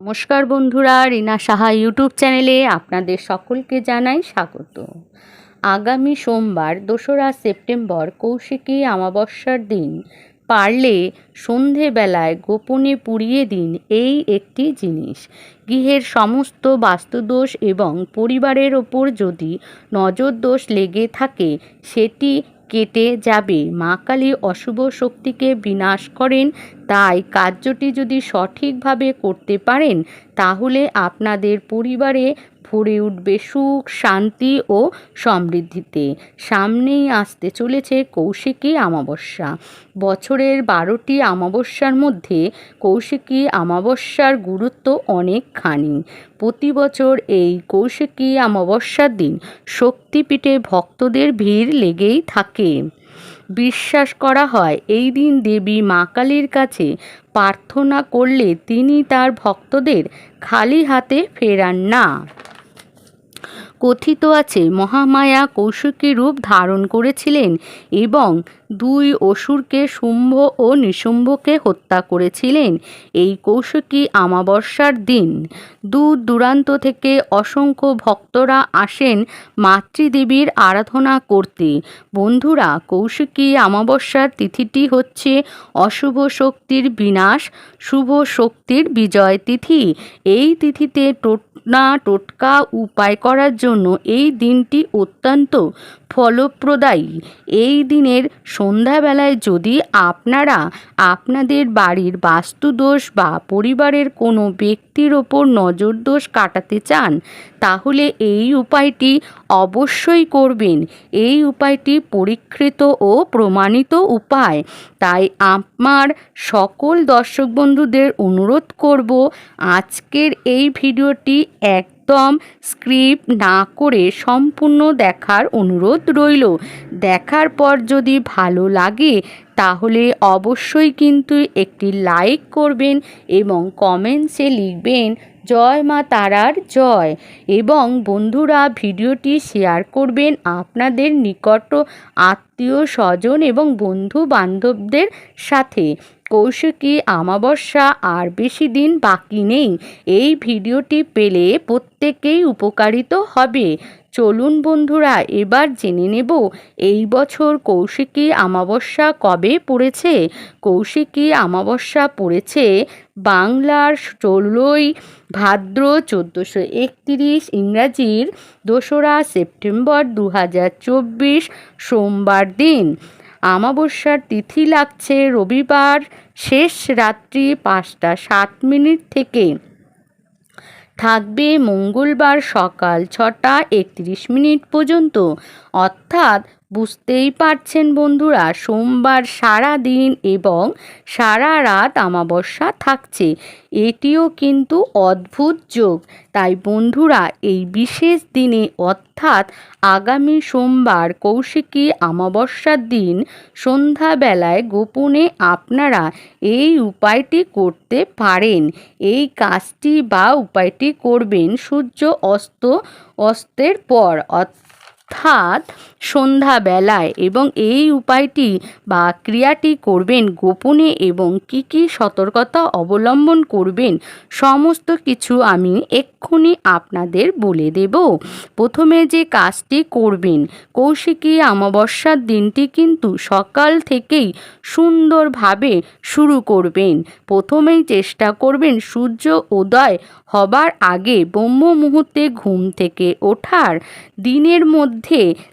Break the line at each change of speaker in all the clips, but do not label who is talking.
নমস্কার বন্ধুরা, রিনা সাহা ইউটিউব চ্যানেলে আপনাদের সকলকে জানাই স্বাগত। আগামী সোমবার, দোসরা সেপ্টেম্বর, কৌশিকী অমাবস্যার দিন। পারলে সন্ধেবেলায় গোপনে পুড়িয়ে দিন এই একটি জিনিস। গৃহের সমস্ত বাস্তুদোষ এবং পরিবারের ওপর যদি নজরদোষ লেগে থাকে, সেটি কেটে যাবে। মা কালী অশুভ শক্তিকে বিনাশ করেন, তাই কার্যটি যদি সঠিকভাবে করতে পারেন, তাহলে আপনাদের পরিবারে ভরে উঠবে সুখ, শান্তি ও সমৃদ্ধিতে। সামনেই আসতে চলেছে কৌশিকী অমাবস্যা। বছরের বারোটি অমাবস্যার মধ্যে কৌশিকী অমাবস্যার গুরুত্ব অনেকখানি। প্রতি বছর এই কৌশিকী অমাবস্যার দিন শক্তিপীঠে ভক্তদের ভিড় লেগেই থাকে। বিশ্বাস করা হয়, এই দিন দেবী মা কালীর কাছে প্রার্থনা করলে তিনি তার ভক্তদের খালি হাতে ফেরান না। কথিত আছে, মহামায়া কৌশিকী রূপ ধারণ করেছিলেন এবং দুই অসুরকে শুম্ভ ও নিশুম্ভকে হত্যা করেছিলেন এই কৌশিকী অমাবস্যার দিন। দূর দূরান্ত থেকে অসংখ্য ভক্তরা আসেন মাতৃদেবীর আরাধনা করতে। বন্ধুরা, কৌশিকী অমাবস্যার তিথিটি হচ্ছে অশুভ শক্তির বিনাশ, শুভ শক্তির বিজয় তিথি। এই তিথিতে টোটনা টোটকা উপায় করার জন্য এই দিনটি অত্যন্ত ফলপ্রদায়ী। এই দিনের সন্ধ্যাবেলায় যদি আপনারা আপনাদের বাড়ির বাস্তুদোষ বা পরিবারের কোনো ব্যক্তির ওপর নজরদোষ কাটাতে চান, তাহলে এই উপায়টি অবশ্যই করবেন। এই উপায়টি পরীক্ষিত ও প্রমাণিত উপায়। তাই আমার সকল দর্শক বন্ধুদের অনুরোধ করব, আজকের এই ভিডিওটি এক একদম স্ক্রিপ্ট না করে সম্পূর্ণ দেখার অনুরোধ রইল। দেখার পর যদি ভালো লাগে, তাহলে অবশ্যই কিন্তু একটি লাইক করবেন এবং কমেন্টসে লিখবেন, জয় মা তারার জয়। এবং বন্ধুরা, ভিডিওটি শেয়ার করবেন আপনাদের নিকট আত্মীয় স্বজন এবং বন্ধু বান্ধবদের সাথে। কৌশিকী অমাবস্যা আর বেশি দিন বাকি নেই। এই ভিডিওটি পেলে প্রত্যেকেই উপকারিত হবে। চলুন বন্ধুরা, এবার জেনে নেব এই বছর কৌশিকী অমাবস্যা কবে পড়েছে। কৌশিকী অমাবস্যা পড়েছে বাংলার ষোলোই ভাদ্র চোদ্দোশো একত্রিশ ইংরাজির দোসরা সেপ্টেম্বর দু হাজার চব্বিশ সোমবার দিন। অমাবস্যার তিথি লাগছে রবিবার শেষ রাত্রি পাঁচটা সাত মিনিট থেকে। থাকবে মঙ্গলবার সকাল ছটা একত্রিশ মিনিট পর্যন্ত। অর্থাৎ বুঝতেই পারছেন বন্ধুরা, সোমবার সারা দিন এবং সারা রাত অমাবস্যা থাকছে। এটিও কিন্তু অদ্ভুত যোগ। তাই বন্ধুরা, এই বিশেষ দিনে অর্থাৎ আগামী সোমবার কৌশিকী অমাবস্যার দিন সন্ধ্যাবেলায় গোপনে আপনারা এই উপায়টি করতে পারেন। এই কাজটি বা উপায়টি করবেন সূর্য অস্ত, অস্তের পর। অর্থাৎ সন্ধ্যাবেলায়। এবং এই উপায়টি বা ক্রিয়াটি করবেন গোপনে এবং কি কি সতর্কতা অবলম্বন করবেন সমস্ত কিছু আমি এক্ষুনি আপনাদের বলে দেব। প্রথমে যে কাজটি করবেন, কৌশিকী অমাবস্যার দিনটি কিন্তু সকাল থেকেই সুন্দরভাবে শুরু করবেন। প্রথমেই চেষ্টা করবেন সূর্য উদয় হবার আগে ব্রহ্ম মুহূর্তে ঘুম থেকে ওঠার। দিনের মধ্যে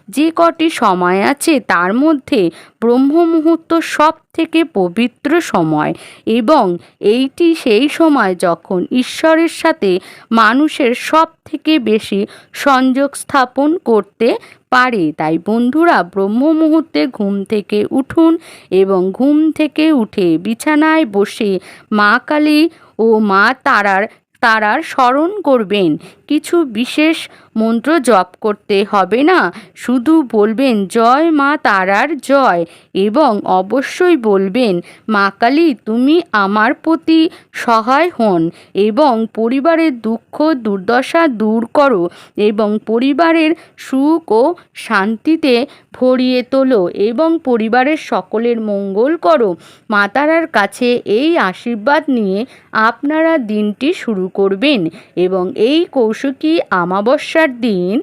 যে কটি সময় আছে তার মধ্যে ব্রহ্ম মুহূর্ত সব থেকে পবিত্র সময় এবং এইটি সেই সময় যখন ঈশ্বরের সাথে মানুষের সব থেকে বেশি সংযোগ স্থাপন করতে পারে। তাই বন্ধুরা ব্রহ্ম মুহূর্তে ঘুম থেকে উঠুন এবং ঘুম থেকে উঠে বিছানায় বসে মা কালী ও মা তারার তারার স্মরণ করবেন। কিছু বিশেষ মন্ত্র জপ করতে হবে না। শুধু বলবেন, জয় মা তারার জয়। এবং অবশ্যই বলবেন, মা কালী, তুমি আমার প্রতি সহায় হন এবং পরিবারের দুঃখ, দুর্দশা দূর করো এবং পরিবারের সুখ ও শান্তিতে ভরিয়ে তোলো এবং পরিবারের সকলের মঙ্গল করো। মা তারার কাছে এই আশীর্বাদ নিয়ে আপনারা দিনটি শুরু করবেন এবং এই কৌশিকী আমাবস্যার দিন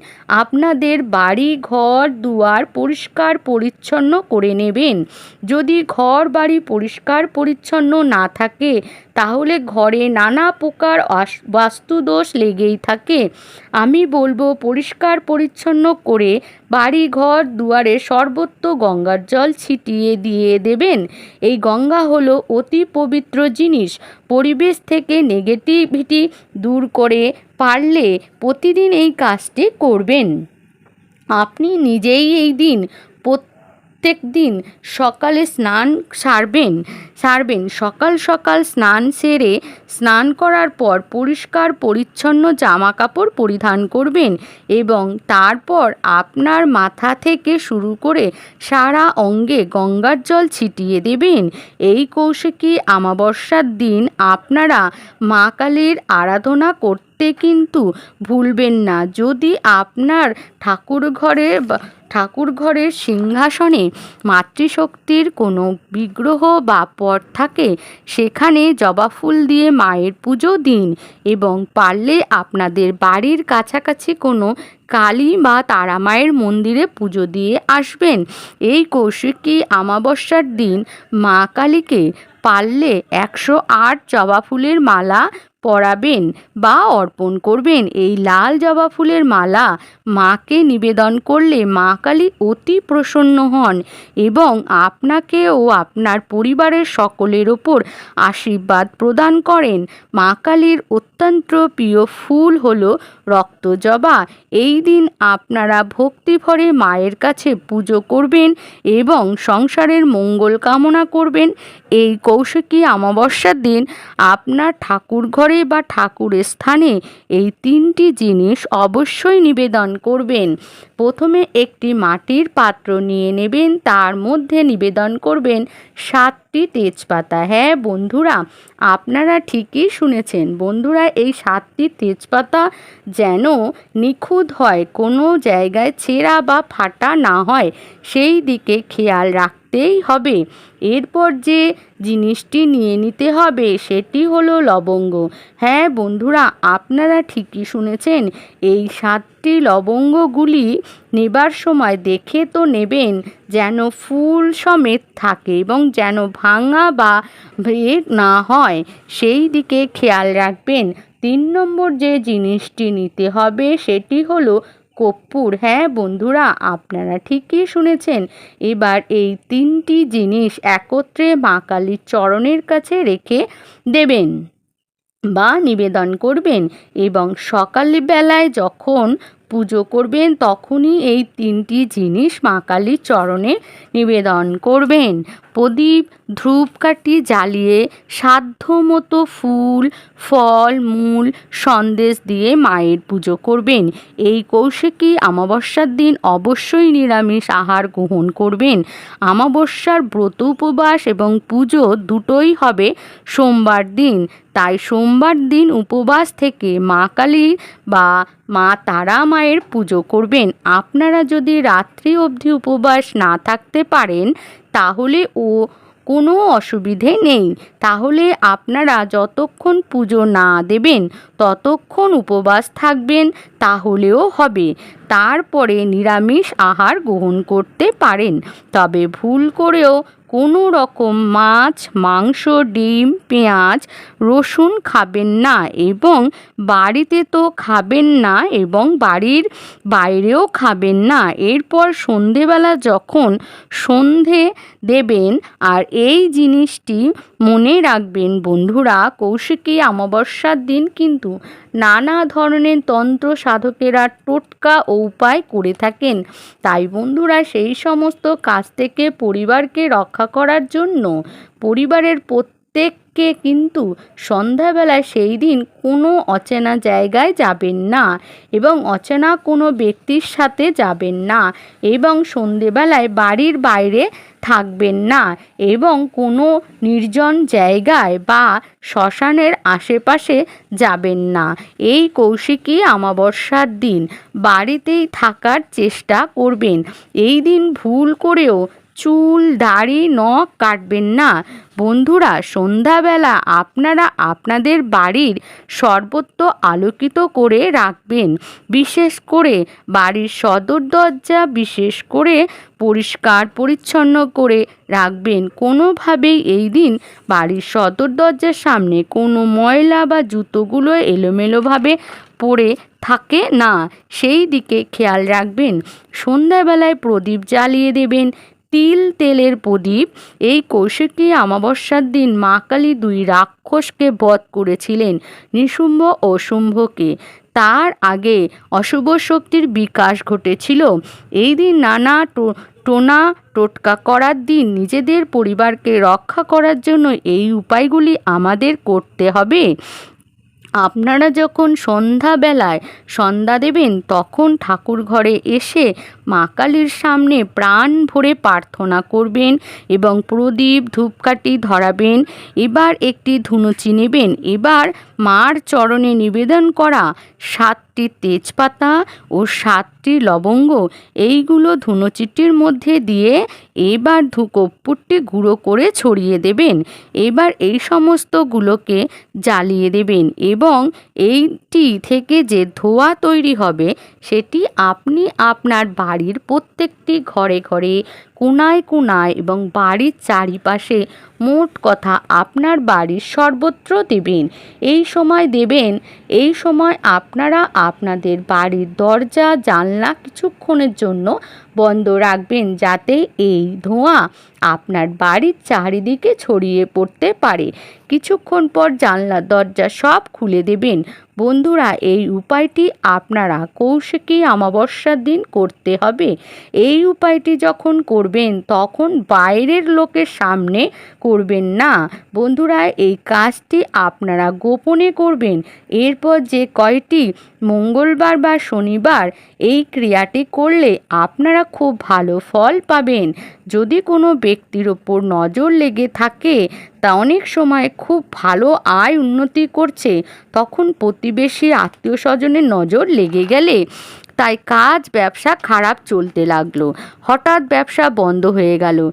আপনাদের বাড়ি, ঘর, দুয়ার পরিষ্কার পরিচ্ছন্ন করে নেবেন। যদি ঘর, বাড়ি পরিষ্কার পরিচ্ছন্ন না থাকে, তাহলে ঘরে নানা প্রকার বাস্তুদোষ লেগেই থাকে। আমি বলব পরিষ্কার পরিচ্ছন্ন করে বাড়ি ঘর দুয়ারে সর্বত্র গঙ্গার জল ছিটিয়ে দিয়ে দেবেন। এই গঙ্গা হলো অতি পবিত্র জিনিস। পরিবেশ থেকে নেগেটিভিটি দূর করে পারলে প্রতিদিন এই কাজটি করবেন। আপনি নিজেই এই দিন প্রত্যেক দিন সকালে স্নান সারবেন সারবেন। সকাল সকাল স্নান সেরে স্নান করার পর পরিষ্কার পরিচ্ছন্ন জামা কাপড় পরিধান করবেন এবং তারপর আপনার মাথা থেকে শুরু করে সারা অঙ্গে গঙ্গার জল ছিটিয়ে দেবেন। এই কৌশিকী আমাবস্যার দিন আপনারা মা কালীর আরাধনা করতে কিন্তু ভুলবেন না। যদি আপনার ঠাকুর ঘরে ঠাকুর ঘরের সিংহাসনে মাতৃশক্তির কোনো বিগ্রহ বা পট থাকে, সেখানে জবা ফুল দিয়ে মায়ের পুজো দিন এবং পারলে আপনাদের বাড়ির কাছাকাছি কোনো কালী বা তারা মায়ের মন্দিরে পুজো দিয়ে আসবেন। এই কৌশিকী আমাবস্যার দিন মা কালীকে পারলে একশো আট জবা ফুলের মালা পরাবেন বা অর্পণ করবেন। এই লাল জবা ফুলের মালা মাকে নিবেদন করলে মা কালী অতি প্রসন্ন হন এবং আপনাকে ও আপনার পরিবারের সকলের ওপর আশীর্বাদ প্রদান করেন। মা কালীর অত্যন্ত প্রিয় ফুল হল রক্ত জবা। এই দিন আপনারা ভক্তিভরে মায়ের কাছে পুজো করবেন এবং সংসারের মঙ্গল কামনা করবেন। এই কৌশিকী অমাবস্যার দিন আপনার ঠাকুর ঘরে বা ঠাকুরের স্থানে এই তিনটি জিনিস অবশ্যই নিবেদন করবেন। প্রথমে একটি মাটির পাত্র নিয়ে নেবেন, তার মধ্যে নিবেদন করবেন সাতটি তেজপাতা। হ্যাঁ বন্ধুরা, আপনারা ঠিকই শুনেছেন। বন্ধুরা, এই সাতটি তেজপাতা যেন নিখুঁত হয়, কোনো জায়গায় ছেঁড়া বা ফাটা না হয়, সেই দিকে খেয়াল রাখতেই হবে। এরপর যে জিনিসটি নিয়ে নিতে হবে, সেটি হলো লবঙ্গ। হ্যাঁ বন্ধুরা, আপনারা ঠিকই শুনেছেন, এই সাতটি লবঙ্গগুলি নেবার সময় দেখে তো নেবেন যেন ফুল সমেত থাকে এবং যেন ভাঙা বা ভেদ না হয়। সেই দিকে খেয়াল রাখবেন। তিন নম্বর যে জিনিসটি নিতে হবে সেটি হলো কর্পূর হ্যাঁ বন্ধুরা, আপনারা ঠিকই শুনেছেন। এবার এই তিনটি জিনিস একত্রে মা কালীর চরণের কাছে রেখে দেবেন। বা নিবেদন করবেন এবং সকালবেলায় যখন পুজো করবেন, তখনই এই তিনটি জিনিস মা কালীর চরণে নিবেদন করবেন। প্রদীপ, ধূপকাঠি জ্বালিয়ে সাধ্য মতো ফুল, ফল, মূল সন্দেশ দিয়ে মায়ের পুজো করবেন। এই কৌশিকী অমাবস্যার দিন অবশ্যই নিরামিষ আহার গ্রহণ করবেন। অমাবস্যার ব্রত উপবাস এবং পুজো দুটোই হবে সোমবার দিন। তাই সোমবার দিন উপবাস থেকে মা কালী বা মা তারা মায়ের পুজো করবেন। আপনারা যদি রাত্রি অবধি উপবাস না থাকতে পারেন, তাহলে ও কোনো অসুবিধে নেই। তাহলে আপনারা যতক্ষণ পুজো না দেবেন, ততক্ষণ উপবাস থাকবেন। তাহলেও হবে। তারপরে নিরামিষ আহার গ্রহণ করতে পারেন। তবে ভুল করেও কোনো রকম মাছ, মাংস, ডিম, পেঁয়াজ, রসুন খাবেন না এবং বাড়িতে তো খাবেন না এবং বাড়ির বাইরেও খাবেন না। এরপর সন্ধেবেলা যখন সন্ধে দেবেন, আর এই জিনিসটি মনে রাখবেন বন্ধুরা, কৌশিকী অমাবস্যার দিন কিন্তু নানা ধরনের তন্ত্র সাধকেরা টোটকা ও উপায় করে থাকেন। তাই বন্ধুরা, সেই সমস্ত কাজ থেকে পরিবারকে রক্ষা করার জন্য পরিবারের প্রত্যেককে কিন্তু সন্ধ্যাবেলায় সেই দিন কোনো অচেনা জায়গায় যাবেন না এবং অচেনা কোনো ব্যক্তির সাথে যাবেন না এবং সন্ধেবেলায় বাড়ির বাইরে থাকবেন না এবং কোনো নির্জন জায়গায় বা শ্মশানের আশেপাশে যাবেন না। এই কৌশিকী অমাবস্যার দিন। বাড়িতেই থাকার চেষ্টা করবেন। এই দিন ভুল করেও চুল, দাড়ি, নখ কাটবেন না। বন্ধুরা, সন্ধ্যাবেলা আপনারা আপনাদের বাড়ির সর্বত্র আলোকিত করে রাখবেন। বিশেষ করে বাড়ির সদর দরজা বিশেষ করে পরিষ্কার, পরিচ্ছন্ন করে রাখবেন। কোনোভাবেই এই দিন বাড়ির সদর দরজার সামনে কোনো ময়লা বা জুতোগুলো এলোমেলোভাবে পড়ে থাকে না। সেই দিকে খেয়াল রাখবেন। সন্ধ্যাবেলায় প্রদীপ জ্বালিয়ে দেবেন। তিল তেলের প্রদীপ। এই কৌশিকী অমাবস্যার দিন মা কালী দুই রাক্ষসকে বধ করেছিলেন নিশুম্ভ ও শুম্ভকে। তার আগে অশুভ শক্তির বিকাশ ঘটেছিল। এই দিন নানা টোনা টোটকা করার দিন নিজেদের পরিবারকে রক্ষা করার জন্য এই উপায়গুলি আমাদের করতে হবে। আপনারা যখন সন্ধ্যাবেলায় সন্ধ্যা দেবেন, তখন ঠাকুর ঘরে এসে মা কালীর সামনে প্রাণ ভরে প্রার্থনা করবেন এবং প্রদীপ ধূপকাঠি ধরাবেন। এবার একটি ধুনুচি নেবেন। এবার মার চরণে নিবেদন করা সাতটি তেজপাতা ও সাতটি লবঙ্গ। এইগুলো ধুনুচিটির মধ্যে দিয়ে এবার ধুকোপুরটি গুঁড়ো করে ছড়িয়ে দেবেন। এবার এই সমস্তগুলোকে জ্বালিয়ে দেবেন এবং এইটি থেকে যে ধোঁয়া তৈরি হবে, সেটি আপনি আপনার বাড়ির প্রত্যেকটি ঘরে ঘরে কোনায় কোনায় এবং বাড়ির চারিপাশে মোট কথা আপনার বাড়ির সর্বত্র দেবেন। এই সময় দেবেন, এই সময় আপনারা আপনাদের বাড়ির দরজা, জানলা কিছুক্ষণের জন্য বন্ধ রাখবেন যাতে এই ধোঁয়া আপনার বাড়ির চারিদিকে ছড়িয়ে পড়তে পারে। কিছুক্ষণ পর জানলা, দরজা সব খুলে দেবেন। বন্ধুরা, এই উপায়টি আপনারা কৌশিকী অমাবস্যার দিন করতে হবে। এই উপায়টি যখন করবেন, তখন বাইরের লোকের সামনে করবেন না। বন্ধুরা, এই কাজটি আপনারা গোপনে করবেন। এরপর যে কয়টি মঙ্গলবার বা শনিবার, এই ক্রিয়াটি করলে আপনারা খুব ভালো ফল পাবেন। যদি কোনো ব্যক্তির ওপর নজর লেগে থাকে তা অনেক সময় খুব ভালো আয় উন্নতি করছে, তখন প্রতিবেশী আত্মীয় স্বজনের নজর লেগে গেলে তাই কাজ, ব্যবসা খারাপ চলতে লাগল। হঠাৎ ব্যবসা বন্ধ হয়ে গেল।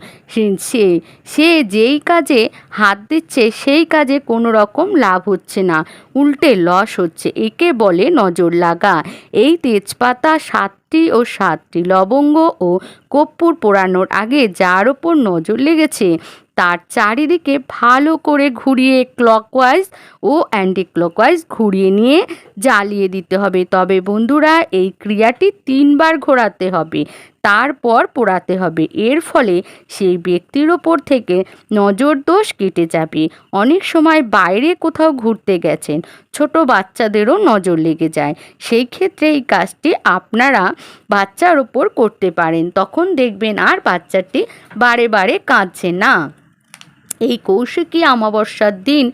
সে- সে যেই কাজে হাত দিচ্ছে, সেই কাজে কোনো রকম লাভ হচ্ছে না। উল্টে লস হচ্ছে। একে বলে নজর লাগা। এই তেজপাতা সাতটি ও সাতটি লবঙ্গ ও কর্পূর পোড়ানোর আগে যার ওপর নজর লেগেছে, তার চারিদিকে ভালো করে ঘুরিয়ে ক্লকওয়াইজ ও অ্যান্টি ক্লকওয়াইজ ঘুরিয়ে নিয়ে জ্বালিয়ে দিতে হবে। তবে বন্ধুরা, এই ক্রিয়াটি তিনবার ঘোরাতে হবে। তারপর পোড়াতে হবে। এর ফলে সেই ব্যক্তির ওপর থেকে নজর দোষ কেটে যাবে। অনেক সময় বাইরে কোথাও ঘুরতে গেছেন, ছোট বাচ্চাদেরও নজর লেগে যায়। সেই ক্ষেত্রে এই কাজটি আপনারা বাচ্চার ওপর করতে পারেন। তখন দেখবেন আর বাচ্চাটি বারে বারে কাঁদছে না। এই কৌশিকী অমাবস্যার দিন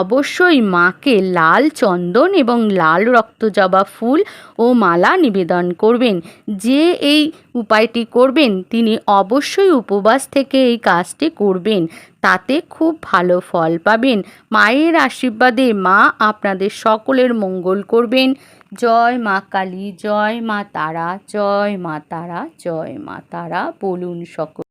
অবশ্যই মাকে লাল চন্দন এবং লাল রক্তজবা ফুল ও মালা নিবেদন করবেন। যে এই উপায়টি করবেন, তিনি অবশ্যই উপবাস থেকে এই কাজটি করবেন। তাতে খুব ভালো ফল পাবেন। মায়ের আশীর্বাদে মা আপনাদের সকলের মঙ্গল করবেন। জয় মা কালী, জয় মা তারা, জয় মা তারা, জয় মা তারা বলুন সকল